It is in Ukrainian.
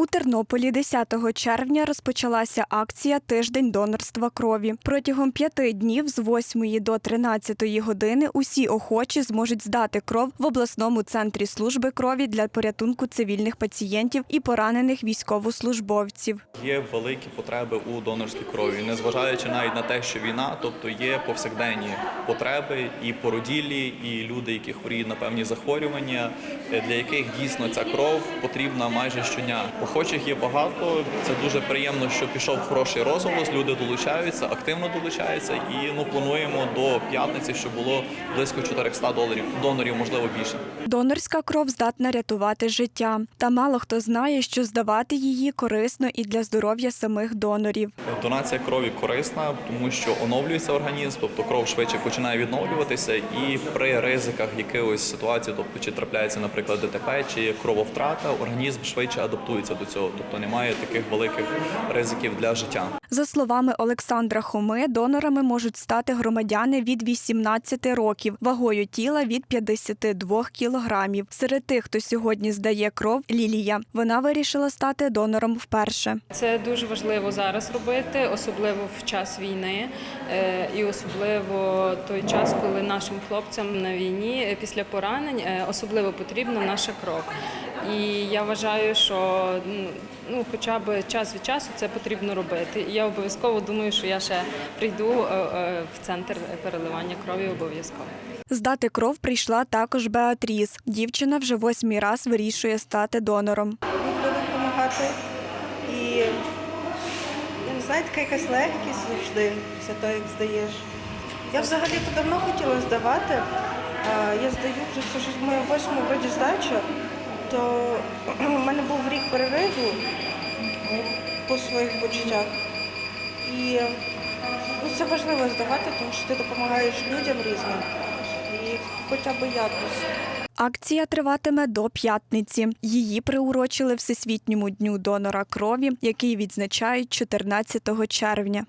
У Тернополі 10 червня розпочалася акція Тиждень донорства крові. Протягом п'яти днів з 8 до 13 години усі охочі зможуть здати кров в обласному центрі служби крові для порятунку цивільних пацієнтів і поранених військовослужбовців. Є великі потреби у донорській крові, незважаючи навіть на те, що війна, тобто є повсякденні потреби і породілі, і люди, які хворіють на певні захворювання, для яких дійсно ця кров потрібна майже щодня. Охочих є багато. Це дуже приємно, що пішов хороший розголос. Люди долучаються, активно долучаються, і ну плануємо до п'ятниці, щоб було близько 400 доларів донорів, можливо більше. Донорська кров здатна рятувати життя. Та мало хто знає, що здавати її корисно і для здоров'я самих донорів. Донація крові корисна, тому що оновлюється організм, тобто кров швидше починає відновлюватися, і при ризиках якихось ситуацій, тобто чи трапляється, наприклад, ДТП, чи крововтрата, організм швидше адаптується до цього, тобто немає таких великих ризиків для життя. За словами Олександра Хоми, донорами можуть стати громадяни від 18 років, вагою тіла від 52 кілограмів. Серед тих, хто сьогодні здає кров, Лілія. Вона вирішила стати донором вперше. Це дуже важливо зараз робити, особливо в час війни, е, і особливо той час, коли нашим хлопцям на війні е, після поранень е, особливо потрібна наша кров. І я вважаю, що ну, ну, хоча б час від часу це потрібно робити. Я обов'язково думаю, що я ще прийду е, е, в центр переливання крові обов'язково. Здати кров прийшла також Беатріс. Дівчина вже восьмий раз вирішує стати донором. люблю допомагати. І ну, знаєте, така якась легкість завжди після того, як здаєш. Я взагалі-то давно хотіла здавати. Я здаю вже це ж моя восьма вроді здача, то у мене був рік перериву е, по своїх почуттях. І ну, це важливо здавати, тому що ти допомагаєш людям різним. І хоча б якось. Акція триватиме до п'ятниці. Її приурочили Всесвітньому дню донора крові, який відзначають 14 червня.